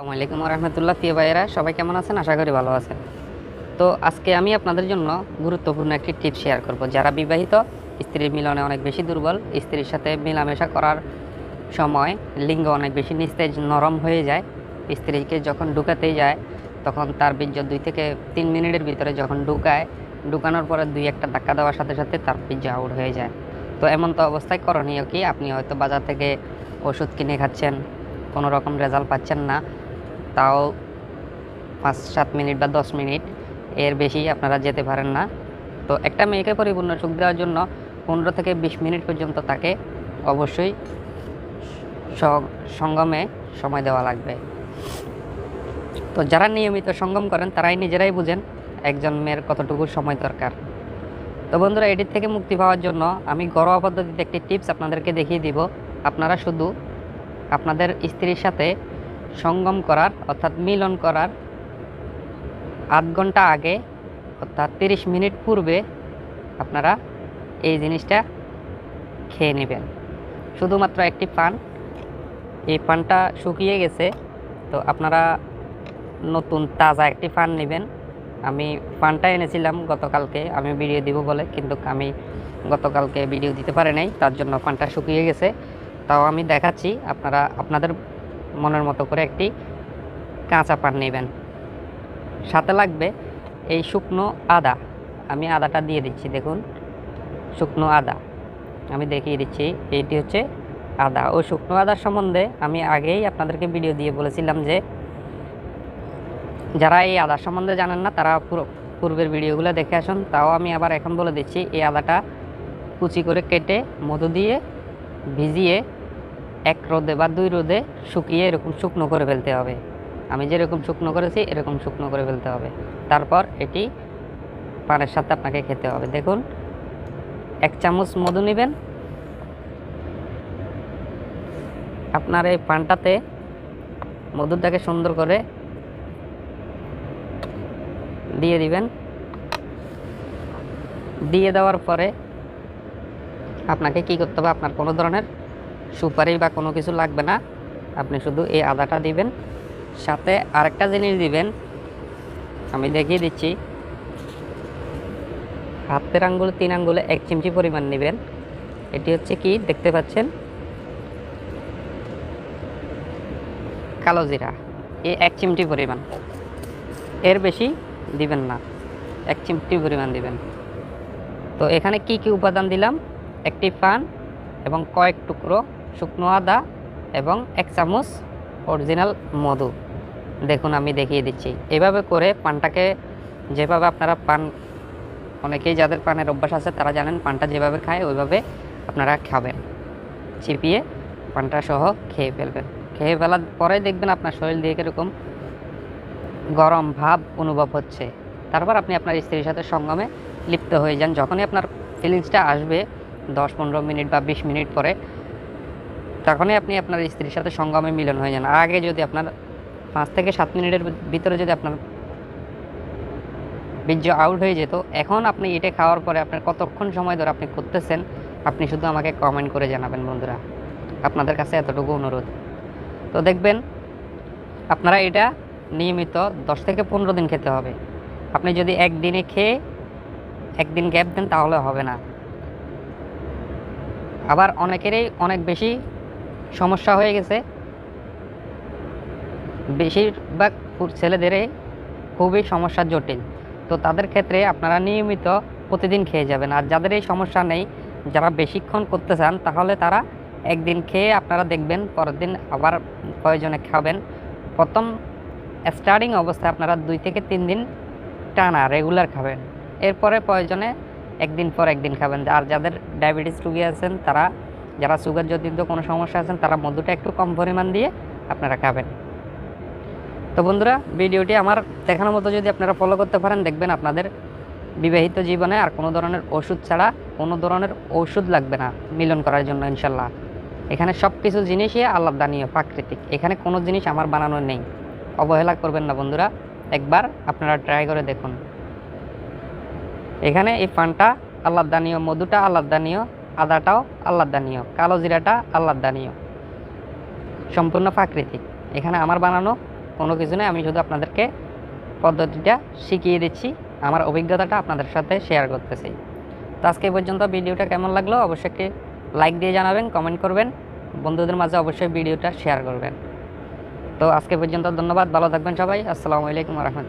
আসসালামু আলাইকুম রহমতুল্লাহ প্রিয় ভাইয়েরা, সবাই কেমন আছেন? আশা করি ভালো আছেন। তো আজকে আমি আপনাদের জন্য গুরুত্বপূর্ণ একটি টিপ শেয়ার করব। যারা বিবাহিত, স্ত্রীর মিলনে অনেক বেশি দুর্বল, স্ত্রীর সাথে মেলামেশা করার সময় লিঙ্গ অনেক বেশি নিস্তেজ, নরম হয়ে যায়। স্ত্রীকে যখন ঢুকাতেই যায়, তখন তার বীর্য দুই থেকে তিন মিনিটের ভিতরে যখন ঢুকায়, ঢুকানোর পরে দুই একটা ধাক্কা দেওয়ার সাথে সাথে তার বীর্য আউট হয়ে যায়। তো এমন তো অবস্থায় করণীয় কি? আপনি হয়তো বাজার থেকে ওষুধ কিনে খাচ্ছেন, কোনো রকম রেজাল্ট পাচ্ছেন না। তাও পাঁচ, সাত মিনিট বা দশ মিনিট। এর বেশি আপনারা যেতে পারেন না। তো একটা মেয়েকে পরিপূর্ণ সুখ দেওয়ার জন্য পনেরো থেকে বিশ মিনিট পর্যন্ত তাকে অবশ্যই সঙ্গমে সময় দেওয়া লাগবে। তো যারা নিয়মিত সঙ্গম করেন, তারাই নিজেরাই বুঝেন একজন মেয়ের কতটুকু সময় দরকার। তো বন্ধুরা এটির থেকে মুক্তি পাওয়ার জন্য আমি ঘরোয়া পদ্ধতিতে একটি টিপস আপনাদেরকে দেখিয়ে দিব। আপনারা শুধু আপনাদের স্ত্রীর সাথে সঙ্গম করার, অর্থাৎ মিলন করার আধ ঘণ্টা আগে, অর্থাৎ তিরিশ মিনিট পূর্বে আপনারা এই জিনিসটা খেয়ে নেবেন। শুধুমাত্র একটি পান। এই পানটা শুকিয়ে গেছে, তো আপনারা নতুন তাজা একটি পান নেবেন। আমি পানটা এনেছিলাম গতকালকে, আমি ভিডিও দিব বলে, কিন্তু আমি গতকালকে ভিডিও দিতে পারি নাই, তার জন্য পানটা শুকিয়ে গেছে। তাও আমি দেখাচ্ছি, আপনারা, আপনাদের মনের মতো করে একটি কাঁচা পান নেবেন। সাথে লাগবে এই শুকনো আদা। আমি আদাটা দিয়ে দিচ্ছি, দেখুন। শুকনো আদা। আমি দেখিয়ে দিচ্ছি, এইটি হচ্ছে আদা। ওই শুকনো আদার সম্বন্ধে আমি আগেই আপনাদেরকে ভিডিও দিয়ে বলেছিলাম যে, যারা এই আদা সম্বন্ধে জানেন না, তারা পুরো পূর্বের ভিডিওগুলো দেখে আসুন। তাও আমি আবার এখন বলে দিচ্ছি, এই আদাটা কুচি করে কেটে মধু দিয়ে ভিজিয়ে এক রোদে বা দুই রোদে শুকিয়ে এরকম শুকনো করে ফেলতে হবে। আমি যেরকম শুকনো করেছি, এরকম শুকনো করে ফেলতে হবে। তারপর এটি পানের সাথে আপনাকে খেতে হবে। দেখুন, এক চামচ মধু নেবেন। আপনার এই পানটাতে মধুটাকে সুন্দর করে দিয়ে দিবেন। দিয়ে দেওয়ার পরে আপনাকে কি করতে হবে? আপনার কোনো ধরনের সুপারি বা কোনো কিছু লাগবে না। আপনি শুধু এই আদাটা দিবেন। সাথে আরেকটা জিনিস দিবেন। আমি দেখিয়ে দিচ্ছি। হাতের আঙ্গুল, তিন আঙ্গুলে এক চিমটি পরিমাণ নেবেন। এটি হচ্ছে কি? দেখতে পাচ্ছেন? কালো জিরা। এই এক চিমটি পরিমাণ। এর বেশি দিবেন না। এক চিমটি পরিমাণ দিবেন। তো এখানে কি কি উপাদান দিলাম? একটি পান এবং কয়েক টুকরো শুকনো আদা এবং এক চামচ অরিজিনাল মধু। দেখুন, আমি দেখিয়ে দিচ্ছি। এভাবে করে পানটাকে যেভাবে আপনারা পান, অনেকেই যাদের পানের অভ্যাস আছে তারা জানেন পানটা যেভাবে খায় ওইভাবে আপনারা খাবেন। চিপিয়ে পানটা সহ খেয়ে ফেলবেন। খেয়ে ফেলার পরে দেখবেন আপনার শরীর দিয়ে কীরকম গরম ভাব অনুভব হচ্ছে। তারপর আপনি আপনার স্ত্রীর সাথে সঙ্গমে লিপ্ত হয়ে যান। যখনই আপনার ফিলিংসটা আসবে, দশ পনেরো মিনিট বা বিশ মিনিট পরে তখনই আপনি আপনার স্ত্রীর সাথে সঙ্গমে মিলন হয়ে যান। আগে যদি আপনার পাঁচ থেকে সাত মিনিটের ভিতরে যদি আপনার বীর্য আউট হয়ে যেত, এখন আপনি এটা খাওয়ার পরে আপনার কতক্ষণ সময় ধরে আপনি করতেছেন, আপনি শুধু আমাকে কমেন্ট করে জানাবেন বন্ধুরা। আপনাদের কাছে এতটুকু অনুরোধ। তো দেখবেন, আপনারা এটা নিয়মিত দশ থেকে পনেরো দিন খেতে হবে। আপনি যদি একদিনে খেয়ে একদিন গ্যাপ দেন, তাহলে হবে না। আবার অনেকেরই অনেক বেশি সমস্যা হয়ে গেছে। বেশিরভাগ ছেলেদেরই খুবই সমস্যা জটিল। তো তাদের ক্ষেত্রে আপনারা নিয়মিত প্রতিদিন খেয়ে যাবেন। আর যাদের এই সমস্যা নেই, যারা বেশিক্ষণ করতে চান, তাহলে তারা একদিন খেয়ে আপনারা দেখবেন, পরের দিন আবার প্রয়োজনে খাবেন। প্রথম স্টার্টিং অবস্থায় আপনারা দুই থেকে তিন দিন টানা রেগুলার খাবেন। এরপরে প্রয়োজনে একদিন পর একদিন খাবেন। আর যাদের ডায়াবেটিস রুগী আছেন, তারা যারা সুগার জনিত কোনো সমস্যা আছেন, তারা মধুটা একটু কম পরিমাণ দিয়ে আপনারা খাবেন। তো বন্ধুরা, ভিডিওটি আমার দেখানোর মতো যদি আপনারা ফলো করতে পারেন, দেখবেন আপনাদের বিবাহিত জীবনে আর কোনো ধরনের ওষুধ ছাড়া কোনো ধরনের ওষুধ লাগবে না মিলন করার জন্য, ইনশাল্লাহ। এখানে সব কিছু জিনিসই আল্লাহ দানীয় প্রাকৃতিক। এখানে কোনো জিনিস আমার বানানো নেই। অবহেলা করবেন না বন্ধুরা। একবার আপনারা ট্রাই করে দেখুন। এখানে এই পানটা আল্লাহ দানীয় মধুটা আল্লাহ দানীয় আদাটাও আল্লাহ দানীয় কালো জিরাটা আল্লাহ দানীয় সম্পূর্ণ প্রাকৃতিক। এখানে আমার বানানো কোনো কিছু নেই আমি শুধু আপনাদেরকে পদ্ধতিটা শিখিয়ে দিচ্ছি, আমার অভিজ্ঞতাটা আপনাদের সাথে শেয়ার করতেছি। তো আজকে পর্যন্ত ভিডিওটা কেমন লাগল অবশ্যই একটি লাইক দিয়ে জানাবেন কমেন্ট করবেন, বন্ধুদের মাঝে অবশ্যই ভিডিওটা শেয়ার করবেন। তো আজকে পর্যন্ত ধন্যবাদ, ভালো থাকবেন সবাই, আসসালামু আলাইকুম রহমতুল্লাহ।